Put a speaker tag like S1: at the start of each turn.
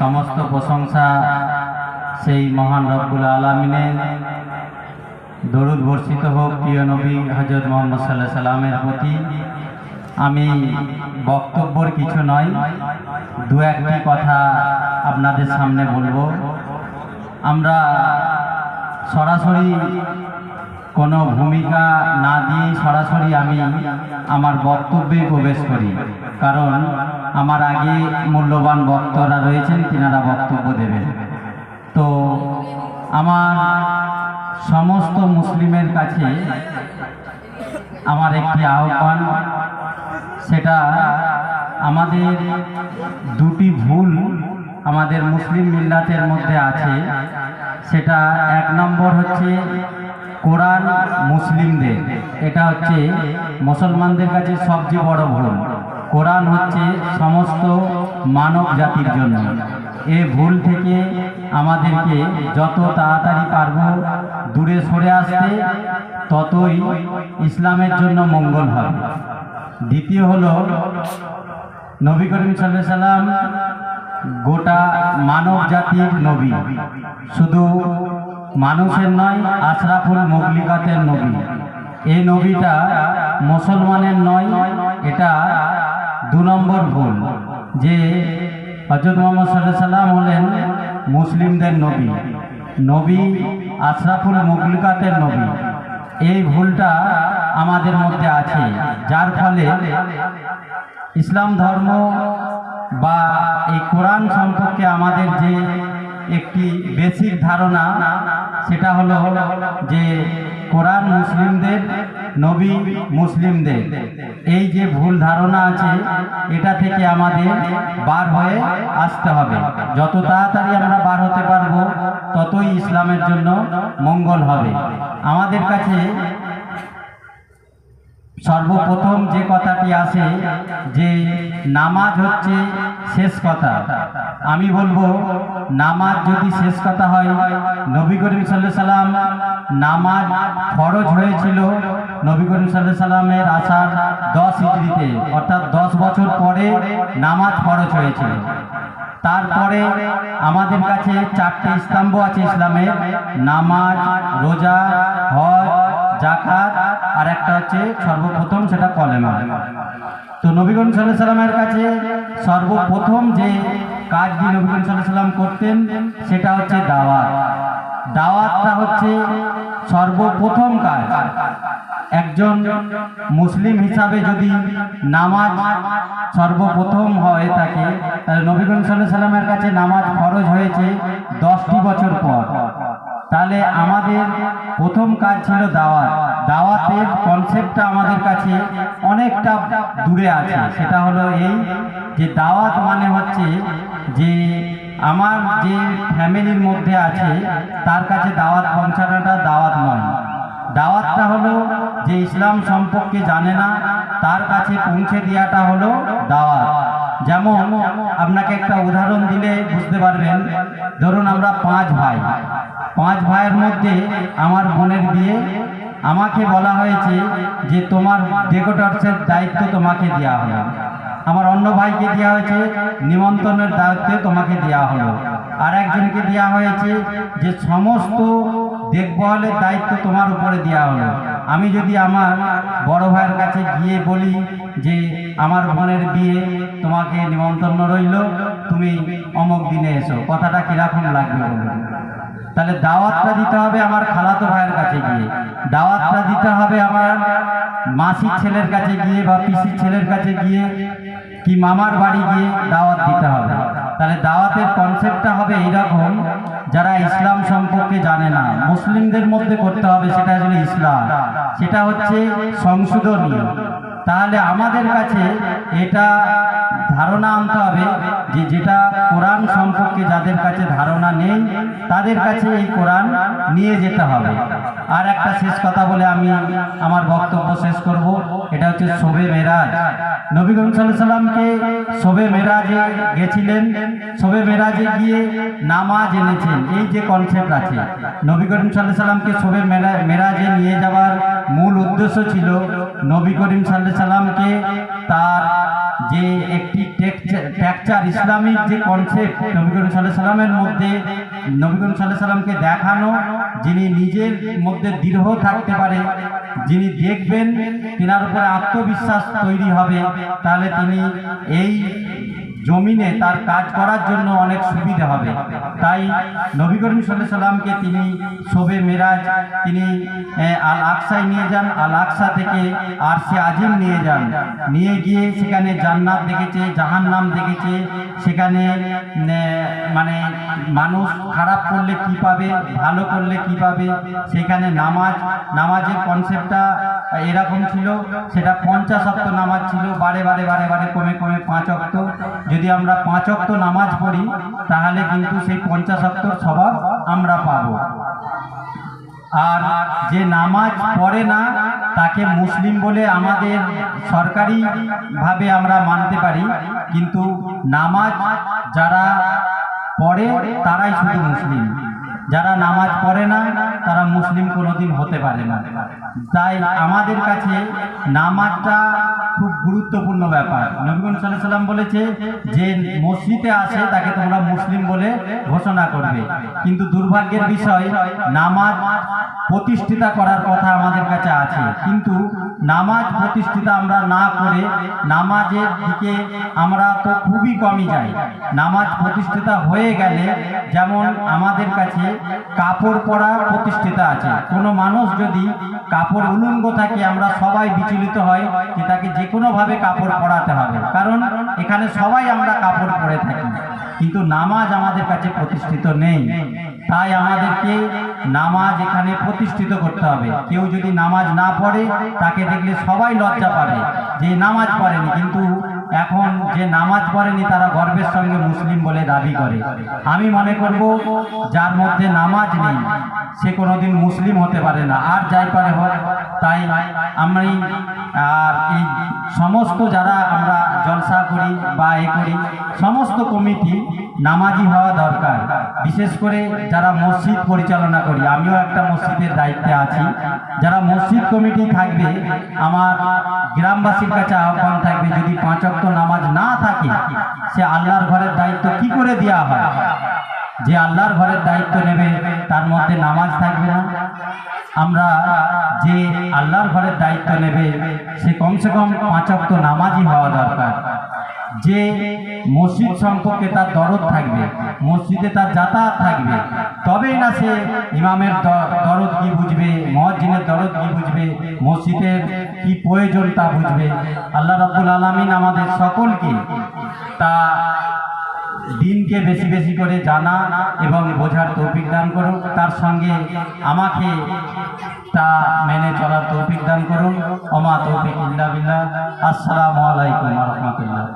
S1: সমস্ত প্রশংসা সেই মহান রব্বুল আলমিনের। দরুদ বর্ষিত হোক প্রিয় নবী হজরত মোহাম্মদ সাল্লাহ সাল্লামের প্রতি। আমি বক্তব্যর কিছু নয়, দু একটি কথা আপনাদের সামনে বলব। আমরা সরাসরি কোনো ভূমিকা না দিয়ে সরাসরি আমি আমার বক্তব্যে প্রবেশ করি। কারণ আমার আগে মূল্যবান বক্তরা রয়েছেন, তিনারা বক্তব্য দেবেন। তো আমার সমস্ত মুসলিমের কাছে আমার একটি আহ্বান, সেটা আমাদের দুটি ভুল আমাদের মুসলিম মিল্লাতের মধ্যে আছে। সেটা এক নম্বর হচ্ছে কোরআন মুসলিমদের। এটা হচ্ছে মুসলমানদের কাছে সবচেয়ে বড় ভুল। কোরআন হচ্ছে সমস্ত মানব জাতির জন্য। এ ভুল থেকে আমাদেরকে যত তাড়াতাড়ি পারব দূরে সরে আসতে, ততই ইসলামের জন্য মঙ্গল হবে। দ্বিতীয় হলো, নবী করিম সাল্লাহ সাল্লাম গোটা মানব জাতির নবী। শুধু মানুষের নয় আশরাফুল মগলিকাতের নবী। এই নবীটা মুসলমানের নয়, এটা দু নম্বর ভুল, যে হজরত মোহাম্মদ সাল্লাহ সাল্লাম হলেন মুসলিমদের নবী। নবী আশরাফুল মগলিকাতের নবী। এই ভুলটা আমাদের মধ্যে আছে, যার ফলে ইসলাম ধর্ম বা এই কোরআন সম্পর্কে আমাদের যে একটি বেসিক ধারণা, সেটা হলো যে কোরআন মুসলিমদের, নবী মুসলিমদের। এই যে ভুল ধারণা আছে, এটা থেকে আমাদের বার হয়ে আসতে হবে। যত তাড়াতাড়ি আমরা বার হতে পারব, ততই ইসলামের জন্য মঙ্গল হবে। আমাদের কাছে সর্বপ্রথম যে কথাটি আসে যে নামাজ হচ্ছে শেষ কথা। আমি বলব, নামাজ যদি শেষ কথা হয়, নবী করিম সাল্লাহ সাল্লাম নামাজ ফরজ হয়েছিল নবী করিম সাল্লাহ সাল্লামের আসার দশ হিজড়িতে, অর্থাৎ দশ বছর পরে নামাজ ফরজ হয়েছিল। তারপরে আমাদের কাছে চারটে স্তম্ভ আছে ইসলামের, নামাজ, রোজা, হজ জাকাত, আর একটা হচ্ছে সর্বপ্রথম সেটা কলেমা। তো নবী করিম সাল্লাহ সাল্লামের কাছে সর্বপ্রথম যে কাজটি নবী করিম সাল্লাহ সাল্লাম করতেন, সেটা হচ্ছে দাওয়াত। দাওয়াতটা হচ্ছে সর্বপ্রথম কাজ। একজন মুসলিম হিসাবে যদি নামাজ সর্বপ্রথম হয়ে থাকে, তাহলে নবী করিম সাল্লাহ সাল্লামের কাছে নামাজ ফরজ হয়েছে দশটি বছর পর। তাহলে আমাদের প্রথম কাজ ছিল দাওয়াত। দাওয়াতের কনসেপ্টটা আমাদের কাছে অনেকটা দূরে আছে। সেটা হলো এই যে দাওয়াত মানে হচ্ছে যে আমার যে ফ্যামিলির মধ্যে আছে, তার কাছে দাওয়াত পৌঁছানোটা দাওয়াত নয়। দাওয়াতটা হলো যে ইসলাম সম্পর্কে জানে না, তার কাছে পৌঁছে দেওয়াটা হলো দাওয়াত। যেমন আপনাকে একটা উদাহরণ দিলে বুঝতে পারবেন। ধরুন আমরা পাঁচ ভাই। পাঁচ ভাইয়ের মধ্যে আমার বোনের বিয়ে। আমাকে বলা হয়েছে যে তোমার ডেকোটার্সের দায়িত্ব তোমাকে দেওয়া হলো। আমার অন্য ভাইকে দেওয়া হয়েছে, নিমন্ত্রণের দায়িত্ব তোমাকে দেওয়া হলো। আর একজনকে দেওয়া হয়েছে যে সমস্ত দেখভালের দায়িত্ব তোমার উপরে দেওয়া হলো। আমি যদি আমার বড় ভাইয়ের কাছে গিয়ে বলি যে আমার বোনের বিয়ে, তোমাকে নিমন্ত্রণ রইল, তুমি অমুক দিনে এসো। কথাটা কীরকম লাগবে তাহলে দাওয়াতটা দিতে হবে আমার খালাতো ভাইয়ের কাছে গিয়ে। দাওয়াতটা দিতে হবে আমার মাসির ছেলের কাছে গিয়ে বা পিসির ছেলের কাছে গিয়ে কি মামার বাড়ি গিয়ে দাওয়াত দিতে হবে। তাহলে দাওয়াতের কনসেপ্টটা হবে এইরকম যারা ইসলাম সম্পর্কে জানে না মুসলিমদের মধ্যে করতে হবে সেটা আসলে ইসলাম। সেটা হচ্ছে সংশোধনীয়। তাহলে আমাদের কাছে এটা ধারণা আনতে হবে যে যেটা কোরআন সম্পর্কে যাদের কাছে ধারণা নেই, তাদের কাছে এই কোরআন নিয়ে যেতে হবে। আর একটা শেষ কথা বলে আমি আমার বক্তব্য শেষ করব। এটা হচ্ছে শোবে মেরাজ। নবী করিম সাল্লামকে শোবে মেরাজে গেছিলেন। শোবে মেরাজে গিয়ে নামাজ এনেছেন। এই যে কনসেপ্ট আছে। নবী করিম সাল্লাহ সাল্লামকে মেরা- মেরাজে নিয়ে যাওয়ার মূল উদ্দেশ্য ছিল নবী করিম সাল্লাহ সাল্লামকে তার যে একটি টেকচার ইসলামিক যে কনসেপ্ট নবী করিম সাল্লাহ সাল্লামের মধ্যে, নবী করিম সাল্লাহ সাল্লামকে দেখানো, যিনি নিজের মধ্যে দৃঢ় থাকতে পারে, যিনি দেখবেন তিনার উপরে আত্মবিশ্বাস তৈরি হবে, তাহলে তিনি এই জমিনে তার কাজ করার জন্য অনেক সুবিধা হবে। তাই নবী করিম সাল্লামকে তিনি শোবে মেরাজ, তিনি আল আকসায় নিয়ে যান। আল আকসা থেকে আর সে আজিম নিয়ে যান। নিয়ে গিয়ে সেখানে জান্নাত দেখেছে, জাহান্নাম দেখেছে। সেখানে মানে মানুষ খারাপ করলে কি পাবে, ভালো করলে কি পাবে? সেখানে নামাজ, নামাজের কনসেপ্টটা এরকম ছিল। সেটা পঞ্চাশ অক্ত নামাজ ছিল। বারে বারে বারে বারে, কমে কমে পাঁচ অক্ত। যদি আমরা পাঁচ অক্ত নামাজ পড়ি, তাহলে কিন্তু সেই পঞ্চাশ অক্তর স্বভাব আমরা পাবো। আর যে নামাজ পড়ে না, তাকে মুসলিম বলে আমাদের সরকারি ভাবে আমরা মানতে পারি, কিন্তু নামাজ যারা পড়ে, তারাই শুধু মুসলিম। যারা নামাজ পড়ে না, তারা মুসলিম কোনোদিন হতে পারে না। তাই আমাদের কাছে নামাজটা খুব গুরুত্বপূর্ণ ব্যাপার। নবীগণ সাল্লাম বলেছে, যে মসজিদে আসে তাকে তোমরা মুসলিম বলে ঘোষণা করবে। কিন্তু দুর্ভাগ্যের বিষয়, নামাজ প্রতিষ্ঠিতা করার কথা আমাদের কাছে আছে। কিন্তু নামাজ প্রতিষ্ঠিতা আমরা না করে নামাজের দিকে আমরা তো খুবই কমই যাই। নামাজ প্রতিষ্ঠিতা হয়ে গেলে যেমন আমাদের কাছে কাপড় পরা প্রতিষ্ঠিতা আছে। কোনো মানুষ যদি কাপড় উলঙ্গ থাকে, আমরা সবাই বিচলিত হয় যে তাকে যে কোনোভাবে কাপড় পরাতে হবে। কারণ এখানে সবাই আমরা কাপড় পরে থাকি। কিন্তু নামাজ আমাদের কাছে প্রতিষ্ঠিত নেই। তাই আমাদেরকে নামাজ এখানে প্রতিষ্ঠিত করতে হবে। কেউ যদি নামাজ না পড়ে, তাকে দেখলে সবাই লজ্জা পাবে যে নামাজ পড়েনি। কিন্তু এখন যে নামাজ পড়েনি, তারা গর্বের সঙ্গে মুসলিম বলে দাবি করে। আমি মনে করব, যার মধ্যে নামাজ নেই, সে কোনোদিন মুসলিম হতে পারে না। আর যাই পারে হোক, তাই আমি আর এই সমস্ত যারা করি বা এ করি, সমস্ত কমিটি নামাজি হওয়া দরকার। বিশেষ করে যারা মসজিদ পরিচালনা করি, আমিও একটা মসজিদের দায়িত্বে আছি। যারা মসজিদ কমিটি থাকবে, আমার গ্রামবাসীর কাছে আহ্বান থাকবে, যদি পাঁচ অক্ট নামাজ না থাকে, সে আল্লাহর ঘরের দায়িত্ব কি করে দেওয়া হয়? যে আল্লাহর ঘরের দায়িত্ব নেবে, তার মধ্যে নামাজ থাকবে না। আমরা যে আল্লাহর ঘরের দায়িত্ব নেবে, সে কমসে কম পাঁচ অক্ট নামাজই হওয়া দরকার। যে মসজিদ সম্পর্কে তার দরদ থাকবে, মসজিদে তার যাতায়াত থাকবে, তবেই না সে ইমামের দরদ কি বুঝবে মহাজিনের দরদ কি বুঝবে, মসজিদের কি প্রয়োজন তা বুঝবে। আল্লাহ রাবুল আলমিন আমাদের সকলকে তা দিনকে বেশি বেশি করে জানা এবং বোঝার তৌফিক দান করুন। তার সঙ্গে আমাকে তা মেনে চলার তৌফিক দান করুন। অমা তৌফিক ইল্লা বিল্লাহ। আসসালামু আলাইকুম রহমতুল্লাহ।